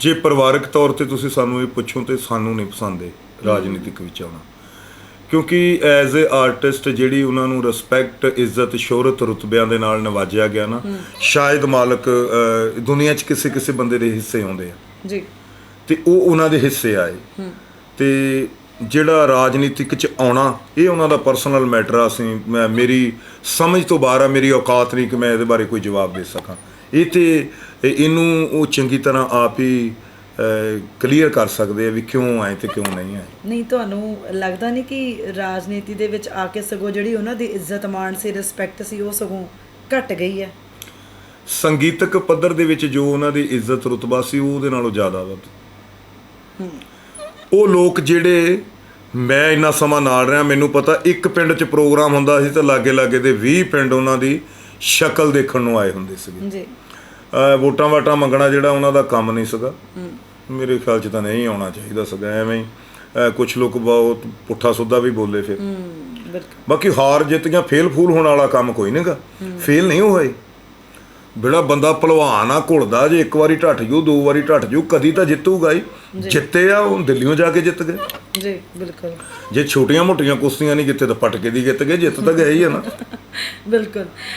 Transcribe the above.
ਜੇ ਪਰਿਵਾਰਕ ਤੌਰ ਤੇ ਤੁਸੀਂ ਸਾਨੂੰ ਇਹ ਪੁੱਛੋ ਤੇ ਸਾਨੂੰ ਨਹੀਂ ਪਸੰਦ ਇਹ ਰਾਜਨੀਤਿਕ ਵਿੱਚ ਆਉਣਾ। ਕਿਉਂਕਿ ਐਜ਼ ਅ ਆਰਟਿਸਟ ਜਿਹੜੀ ਉਹਨਾਂ ਨੂੰ ਰਿਸਪੈਕਟ ਇੱਜ਼ਤ ਸ਼ੋਹਰਤ ਰੁਤਬਿਆਂ ਦੇ ਨਾਲ ਨਵਾਜਿਆ ਗਿਆ ਨਾ ਸ਼ਾਇਦ ਮਾਲਕ ਦੁਨੀਆ 'ਚ ਕਿਸੇ ਕਿਸੇ ਬੰਦੇ ਦੇ ਹਿੱਸੇ ਆਉਂਦੇ ਆ। ਜੀ। ਤੇ ਉਹ ਉਹਨਾਂ ਦੇ ਹਿੱਸੇ ਆਏ। ਤੇ ਜਿਹੜਾ ਰਾਜਨੀਤਿਕ ਚ ਆਉਣਾ ਇਹ ਉਹਨਾਂ ਦਾ ਪਰਸਨਲ ਮੈਟਰ ਆ। ਅਸੀਂ ਮੈਂ ਮੇਰੀ ਸਮਝ ਤੋਂ ਬਾਹਰ ਆ ਮੇਰੀ ਔਕਾਤ ਨਹੀਂ ਕਿ ਮੈਂ ਇਹਦੇ ਬਾਰੇ ਕੋਈ ਜਵਾਬ ਦੇ ਸਕਾਂ। ਇਹ ਤੇ ਇਹ- ਇਹਨੂੰ ਉਹ ਚੰਗੀ ਤਰ੍ਹਾਂ ਆਪ ਹੀ ਕਲੀਅਰ ਕਰ ਸਕਦੇ ਆ ਵੀ ਕਿਉਂ ਆਏ ਤੇ ਕਿਉਂ ਨਹੀਂ ਆਏ। ਨਹੀਂ ਤੁਹਾਨੂੰ ਲੱਗਦਾ ਨਹੀਂ ਕਿ ਰਾਜਨੀਤੀ ਦੇ ਵਿੱਚ ਆ ਕੇ ਸਗੋਂ ਜਿਹੜੀ ਉਹਨਾਂ ਦੀ ਇੱਜ਼ਤ ਮਾਣ ਸੀ ਰਿਸਪੈਕਟ ਸੀ ਉਹ ਸਗੋਂ ਘਟ ਗਈ ਹੈ? ਸੰਗੀਤਕ ਪੱਧਰ ਦੇ ਵਿੱਚ ਜੋ ਉਹਨਾਂ ਦੀ ਇੱਜ਼ਤ ਰੁਤਬਾ ਸੀ ਉਹ ਉਹਦੇ ਨਾਲੋਂ ਜ਼ਿਆਦਾ ਵਾ ਉਹ ਲੋਕ ਜਿਹੜੇ ਮੈਂ ਇੰਨਾ ਸਮਾਂ ਨਾਲ ਰਿਹਾ ਮੈਨੂੰ ਪਤਾ ਇੱਕ ਪਿੰਡ 'ਚ ਪ੍ਰੋਗਰਾਮ ਹੁੰਦਾ ਸੀ ਤਾਂ ਲਾਗੇ ਲਾਗੇ ਦੇ 20 ਪਿੰਡ ਉਹਨਾਂ ਦੀ ਸ਼ਕਲ ਦੇਖਣ ਨੂੰ ਆਏ ਹੁੰਦੇ ਸੀਗੇ। ਜੀ। ਵੋਟਾਂ ਵਾਟਾਂ ਮੰਗਣਾ ਜਿਹੜਾ ਉਹਨਾਂ ਦਾ ਕੰਮ ਨਹੀਂ ਸੀਗਾ। ਮੇਰੇ ਖਿਆਲ 'ਚ ਤਾਂ ਨਹੀਂ ਆਉਣਾ ਚਾਹੀਦਾ ਸੀਗਾ ਐਵੇਂ ਹੀ। ਕੁਝ ਲੋਕ ਬਹੁਤ ਪੁੱਠਾ ਸੁੱਧਾ ਵੀ ਬੋਲੇ ਫਿਰ। ਬਾਕੀ ਹਾਰ ਜਿੱਤ ਗਿਆ ਫੇਲ ਫੂਲ ਹੋਣ ਵਾਲਾ ਕੰਮ ਕੋਈ ਨਹੀਂਗਾ ਫੇਲ ਨਹੀਂ ਹੋਏ। ਜਿਹੜਾ ਬੰਦਾ ਭਲਵਾਨ ਆ ਘੁਲਦਾ ਜੇ ਇੱਕ ਵਾਰੀ ਢੱਠ ਜੂ ਦੋ ਵਾਰੀ ਢੱਠ ਜੂ ਕਦੀ ਤਾਂ ਜਿੱਤੂਗਾ ਹੀ। ਜਿੱਤੇ ਆ ਉਹ ਦਿੱਲੀੋਂ ਜਾ ਕੇ ਜਿੱਤ ਗਏ। ਜੀ ਬਿਲਕੁਲ। ਜੇ ਛੋਟੀਆਂ ਮੋਟੀਆਂ ਕੁਸ਼ਤੀਆਂ ਨਹੀਂ ਜਿੱਤੇ ਤਾਂ ਪਟਕੇ ਦੀ ਜਿੱਤ ਗਏ ਜਿੱਤ ਤਾਂ ਗਏ ਹੀ ਆ ਨਾ। ਬਿਲਕੁਲ।